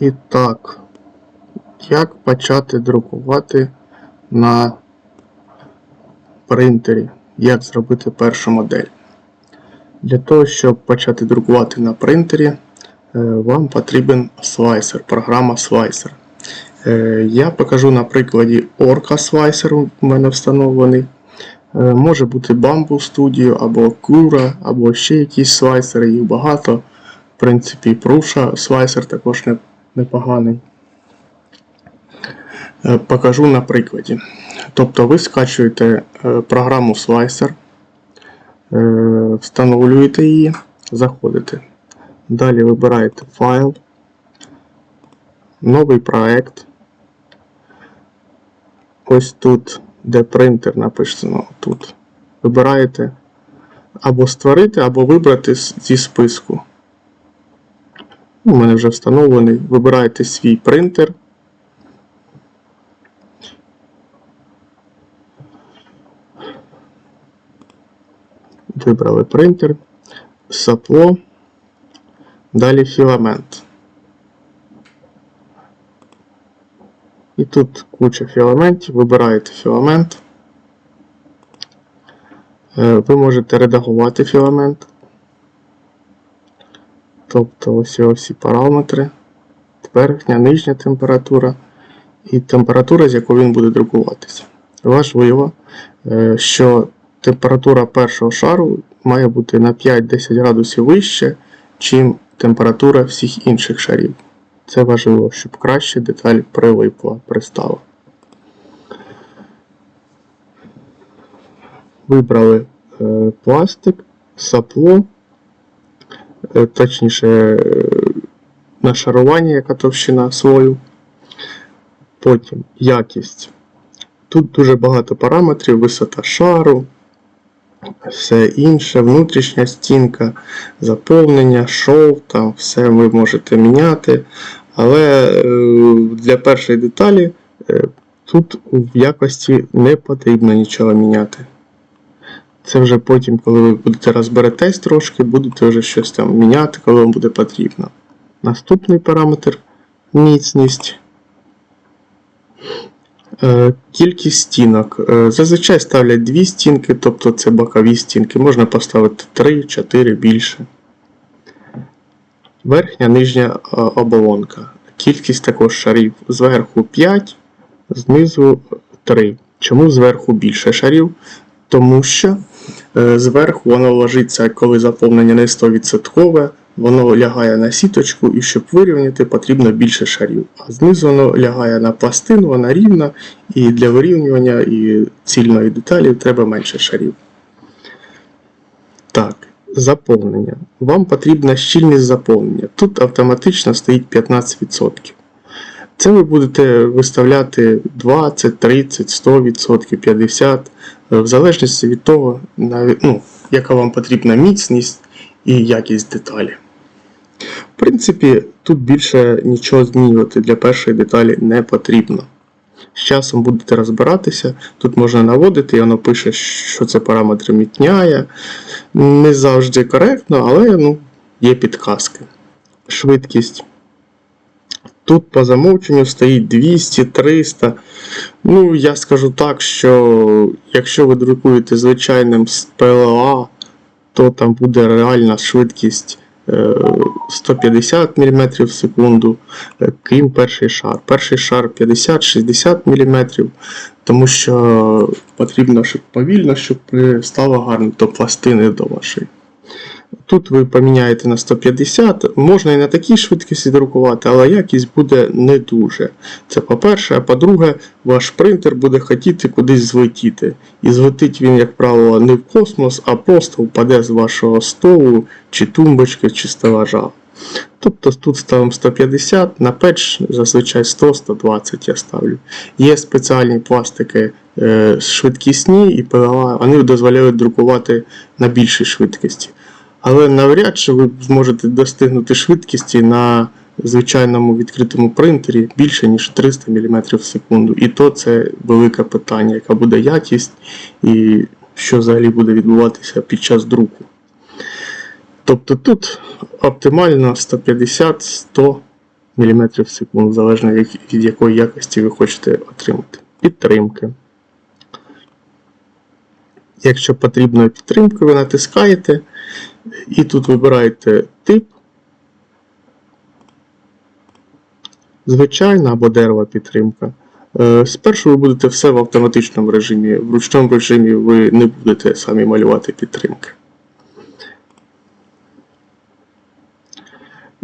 І так, як почати друкувати на принтері? Як зробити першу модель? Для того, щоб почати друкувати на принтері, е, вам потрібен слайсер, програма. Е, Я покажу на прикладі Orca Slicer, у мене встановлений. Е, Може бути Bamboo Studio або Cura, або ще якісь слайсери, їх багато. В принципі, Prusa слайсер також не- непоганий. Е, Покажу на прикладі. Тобто ви скачуєте е, програму Slicer, е, встановлюєте її, заходите. Далі вибираєте файл, новий проект. Ось тут, де принтер написано тут. Вибираєте або створити, або вибрати зі списку. У мене вже встановлений. Вибираєте свій принтер. Вибрали принтер, сапло, далі філамент. І тут куча філаментів, вибираєте філамент. Е, Ви можете редагувати філамент. Тобто ось всі параметри, верхня, нижня температура і температура, з якою він буде друкуватися. Важливо, е, що температура першого шару має бути на 5-10 градусів вище, чим температура всіх інших шарів. Це важливо, щоб краще деталь прилипла, пристала. Вибрали е, пластик, сапло, точніше е, нашарування, яка товщина слою. Потім якість. Тут дуже багато параметрів, висота шару, все інше, внутрішня стінка, заповнення, шов, там все ви можете міняти. Але е, для першої деталі е, тут в якості не потрібно нічого міняти. Це вже потім, коли ви будете розберетесь трошки, будете вже щось там міняти, коли вам буде потрібно. Наступний параметр міцність. Е, Кількість стінок. Е, Зазвичай ставлять дві стінки, тобто це бокові стінки. Можна поставити 3, 4 більше. Верхня нижня е, оболонка. Кількість також шарів. Зверху 5, знизу 3. Чому зверху більше шарів? Тому що зверху воно ложиться, коли заповнення не 100%, воно лягає на сіточку, і щоб вирівняти, потрібно більше шарів. А знизу воно лягає на пластину, вона рівна, і для вирівнювання і цільної деталі треба менше шарів. Так, заповнення. Вам потрібна щільність заповнення. Тут автоматично стоїть 15%. Це ви будете виставляти 20, 30, 100%, 50%, е, в залежності від того, ну, яка вам потрібна міцність і якість деталі. В принципі, тут більше нічого змінювати для першої деталі не потрібно. З часом будете розбиратися, тут можна наводити, і воно пише, що це параметр мітняє. Не завжди коректно, але ну, є підказки. Швидкість. Тут по замовченню стоїть 200, 300. Ну, я скажу так, що якщо ви друкуєте звичайним з PLA, то там буде реальна швидкість е, 150 мм в секунду, е, крім перший шар. Перший шар 50-60 мм, тому що потрібно, щоб повільно, щоб стало гарно до пластини до вашої. Тут ви поміняєте на 150, можна і на такій швидкості друкувати, але якість буде не дуже. Це по-перше, а по-друге, ваш принтер буде хотіти кудись злетіти. І злетить він, як правило, не в космос, а просто впаде з вашого столу, чи тумбочки, чи стелажа. Тобто тут ставимо 150, на печ зазвичай 100-120 я ставлю. Є спеціальні пластики е, швидкісні і PLA, вони дозволяють друкувати на більшій швидкості. Але навряд чи ви зможете достигнути швидкості на звичайному відкритому принтері більше, ніж 300 мм в секунду. І то це велике питання, яка буде якість і що взагалі буде відбуватися під час друку. Тобто тут оптимально 150-100 мм в секунду, залежно від якої якості ви хочете отримати. Підтримки. Якщо потрібна підтримка, ви натискаєте і тут вибираєте тип. Звичайна або дерева підтримка. Е, Спершу ви будете все в автоматичному режимі, в ручному режимі ви не будете самі малювати підтримки.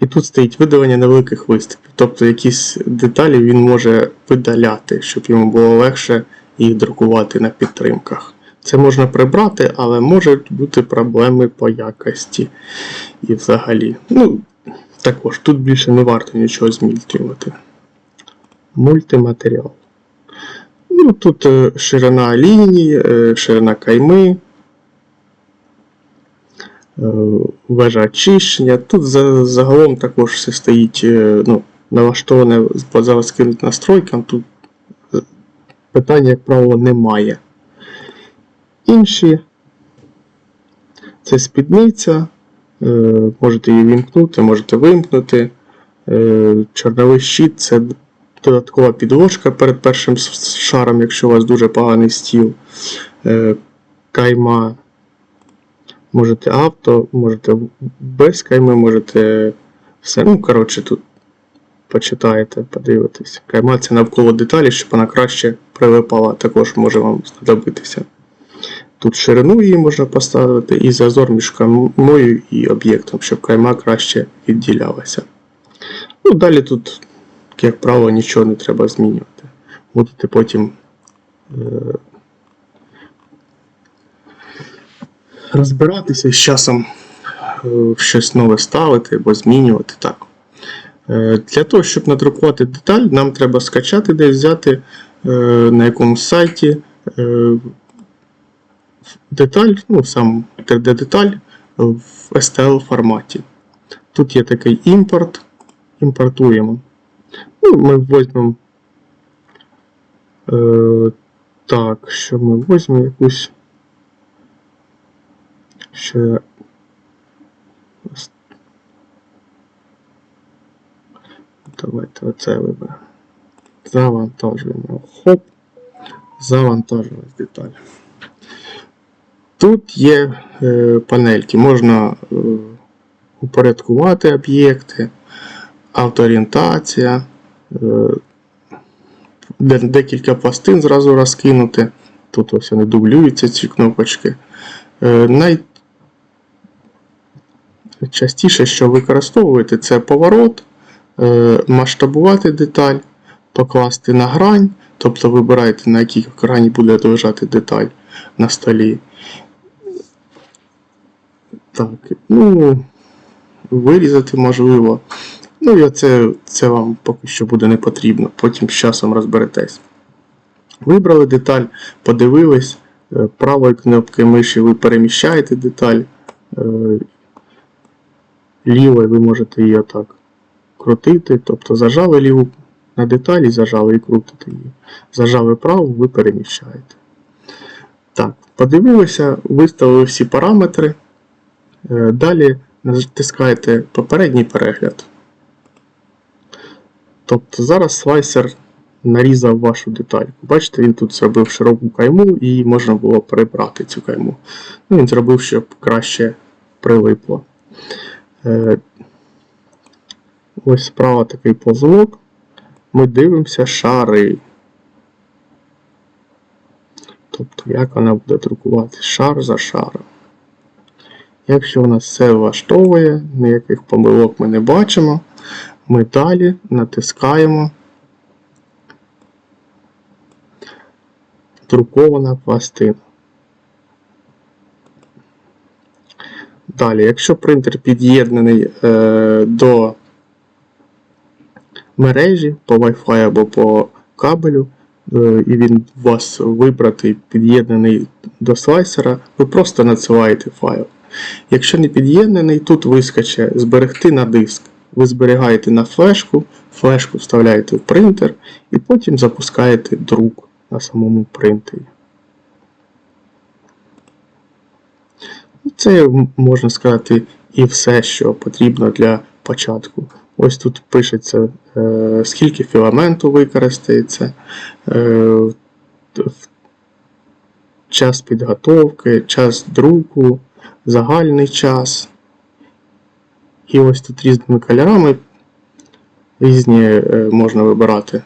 І тут стоїть видалення невеликих виступів. Тобто якісь деталі він може видаляти, щоб йому було легше їх друкувати на підтримках. Це можна прибрати, але можуть бути проблеми по якості і взагалі. Ну, також тут більше не варто нічого змінювати. Мультиматеріал. Ну, тут е, ширина лінії, е, ширина кайми, е, вежа очищення. Тут загалом також все стоїть ну, налаштоване по заводським настройкам. Тут питання, як правило, немає. Інші це спідниця. Е, Можете її вімкнути, можете вимкнути. Е, Чорновий щит це додаткова підложка перед першим шаром, якщо у вас дуже поганий стіл. Е, Кайма. Можете авто, можете без кайми, можете все. Ну, коротше, тут почитаєте, подивитесь. Кайма це навколо деталі, щоб вона краще прилипала, також може вам знадобитися. Тут ширину її можна поставити і зазор між каймою і об'єктом, щоб кайма краще відділялася. Ну, далі тут, як правило, нічого не треба змінювати. Будете потім е, розбиратися з часом е, щось нове ставити або змінювати. Так. Е, Для того, щоб надрукувати деталь, нам треба скачати десь взяти е, на якомусь сайті е, деталь, ну сам 3D-деталь в STL форматі. Тут є такий імпорт. Імпортуємо. Ну, ми візьмемо. Е, так, що ми візьмемо якусь. Ще. Давайте оце виберемо. Завантажуємо. Хоп. Завантажилась деталь. Тут є е, панельки, можна е, упорядкувати об'єкти, автоорієнтація, е, декілька пластин зразу розкинути. Тут ось вони дублюються ці кнопочки. Найчастіше, що використовуєте, це поворот, масштабувати деталь, покласти на грань, тобто вибираєте, на якій грані буде лежати деталь на столі. Так, ну, вирізати можливо. Ну, і оце, це вам поки що буде не потрібно, потім з часом розберетесь. Вибрали деталь, подивились, е, правою кнопкою миші ви переміщаєте деталь, е, лівою ви можете її отак крутити, тобто зажали ліву на деталі, зажали і крутите її. Зажали праву, ви переміщаєте. Так, подивилися, виставили всі параметри. Е, Далі натискаєте попередній перегляд. Тобто зараз слайсер нарізав вашу деталь. Бачите, він тут зробив широку кайму і можна було прибрати цю кайму. Ну, Він зробив, щоб краще прилипло. Е, Ось справа такий позлок. Ми дивимося шари. Тобто, як вона буде друкувати шар за шаром. Якщо у нас все влаштовує, ніяких помилок ми не бачимо, ми далі натискаємо друкована пластина. Далі, якщо принтер під'єднаний е, до мережі по Wi-Fi або по кабелю, е, і він у вас вибратий, під'єднаний до слайсера, ви просто надсилаєте файл. Якщо не під'єднаний, тут вискоче зберегти на диск. Ви зберігаєте на флешку, флешку вставляєте в принтер і потім запускаєте друк на самому принтері. Це можна сказати і все, що потрібно для початку. Ось тут пишеться, е, скільки філаменту використається, е, час підготовки, час друку, загальний час. І ось тут різними кольорами різні е, можна вибирати.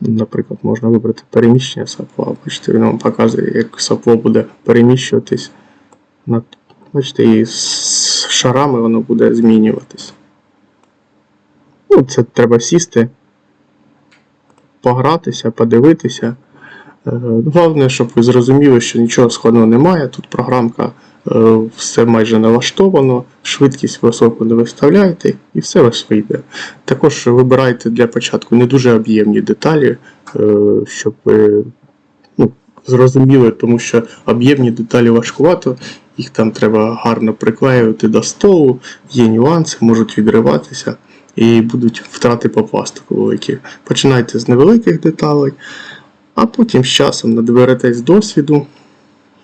Наприклад, можна вибрати переміщення сапла. Бачите, він вам показує, як сапло буде переміщуватись. Бачите, і з шарами воно буде змінюватись. Ну, це треба сісти, погратися, подивитися. Е, Головне, щоб ви зрозуміли, що нічого складного немає. Тут програмка е, все майже налаштовано, швидкість високу не виставляєте, і все вас вийде. Також вибирайте для початку не дуже об'ємні деталі, е, щоб ну, зрозуміли, тому що об'ємні деталі важкувато, їх там треба гарно приклеювати до столу, є нюанси, можуть відриватися і будуть втрати по пластику великі. Починайте з невеликих деталей, а потім з часом надберетесь досвіду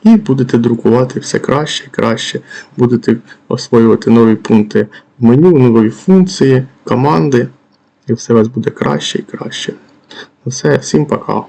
і будете друкувати все краще і краще. Будете освоювати нові пункти в меню, нові функції, команди, і все у вас буде краще і краще. Ну Все, всім пока.